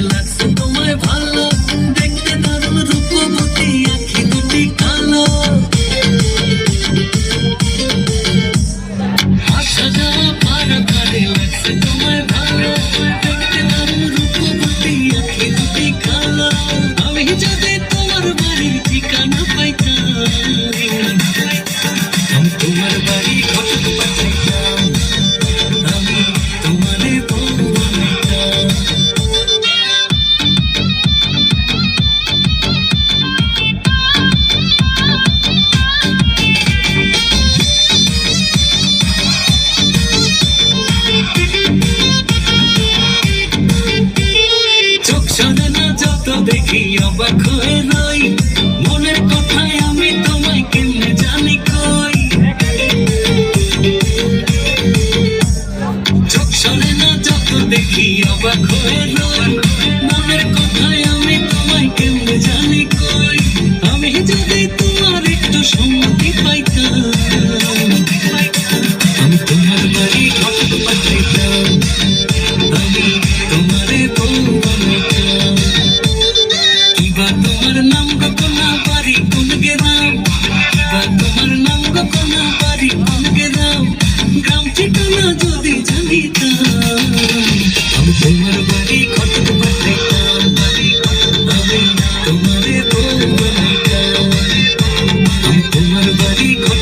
লাগছে তোমায় ভালো। দেখতে দারুণ রূপবতী আখি দুটি দুটি কালো। আমি যদি তোমার বাড়ির ঠিকানা চোখ না যত দেখি অবাক হয়ে রই। মনের কথায় আমি তোমায় কেমনে জানি কই? চোখ সরে না, যত দেখি অবাক হয়ে রই। মনের কথায় আমি তোমায় কেমনে জানি কই? আমি যদি তোমার একটু সম্মতি পাইতাম। তোমার নাম গোনা পারি কোন গেলাম তোমার নাম গোনা পারি কোন গেলাম গ্রাম ঠিকানা যদি জানিতাম আমি তোমার বাড়ি কটক বাড়িতাম আমি তোমার বউ বাড়িতাম আমি তোমার বাড়ি কটক